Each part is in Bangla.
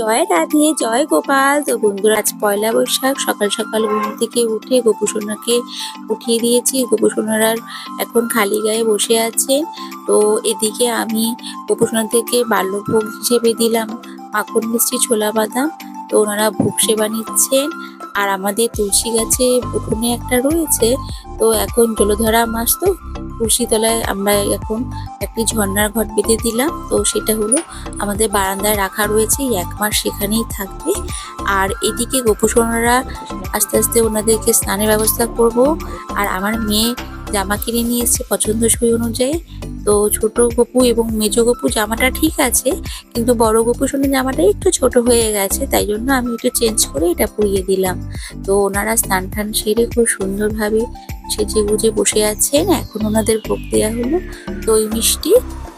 জয় রাধে, জয় গোপাল। তো বন্ধুরা, আজ পয়লা বৈশাখ, সকাল সকাল ঘুম থেকে উঠে গোপুসোনাকে উঠিয়ে দিয়েছি। গোপুসোনার এখন খালি গায়ে বসে আছে। তো এদিকে আমি গোপুসোনা থেকে বাল্যভোগ হিসেবে দিলাম। মাখন মিষ্টি ছোলা বাদাম। তো ওনারা ভোগ সেবা নিচ্ছেন। আর আমাদের তুলসী গাছে উঠোনে একটা রয়েছে, তো এখন জলধরা মাস তো তুলসী তলায় আমরা এখন একটি ঝর্নার ঘট বেঁধে দিলাম, তো সেটা হলো আমাদের বারান্দায় রাখা রয়েছে এক মাস সেখানেই থাকবে। আর এদিকে গোপুসোনারা আস্তে আস্তে ওনাদেরকে স্নানের ব্যবস্থা করব, আর আমার মেয়ে জামা কিনে নিয়ে এসছে পছন্দসই অনুযায়ী। তো ছোট গপু এবং মেজ গপু জামাটা ঠিক আছে, কিন্তু বড় গপু সোনার জামাটা একটু ছোট হয়ে গেছে, তাই জন্য আমি একটু চেঞ্জ করে এটা পরিয়ে দিলাম। তো ওনারা স্নান টান সেরে খুব সুন্দরভাবে সেজে গুজে বসে আছেন, এখন ওনাদের ভোগ দেওয়া হলো দই মিষ্টি।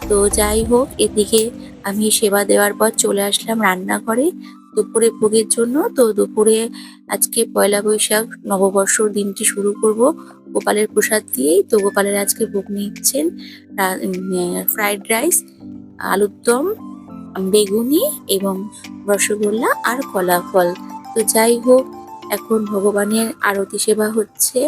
তো যাই হোক, এদিকে আমি সেবা দেওয়ার পর চলে আসলাম রান্নাঘরে। দুপুরে ভোগের জন্য। তো দুপুরে আজকে পয়লা বৈশাখ নববর্ষর দিনটি শুরু করব গোপালের প্রসাদ দিয়েই। তো গোপালের আজকে ভোগ নিচ্ছেন ফ্রাইড রাইস আলুর দম, বেগুনি এবং রসগোল্লা আর কলা ফল। তো যাই হোক, এখন ভগবানের আরতি সেবা হচ্ছে।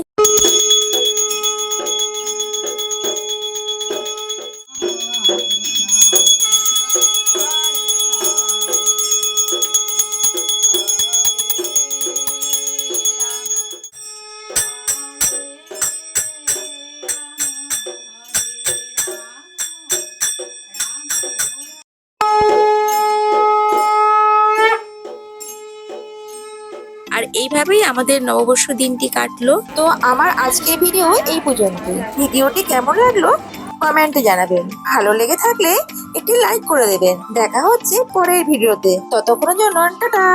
এইভাবেই আমাদের নববর্ষ দিনটি কাটলো। তো আমার আজকের ভিডিও এই পর্যন্ত ভিডিওটি কেমন লাগল কমেন্টে জানাবেন। ভালো লেগে থাকলে একটি লাইক করে দেবেন। দেখা হচ্ছে পরের ভিডিওতে ততক্ষণের জন্য টাটা।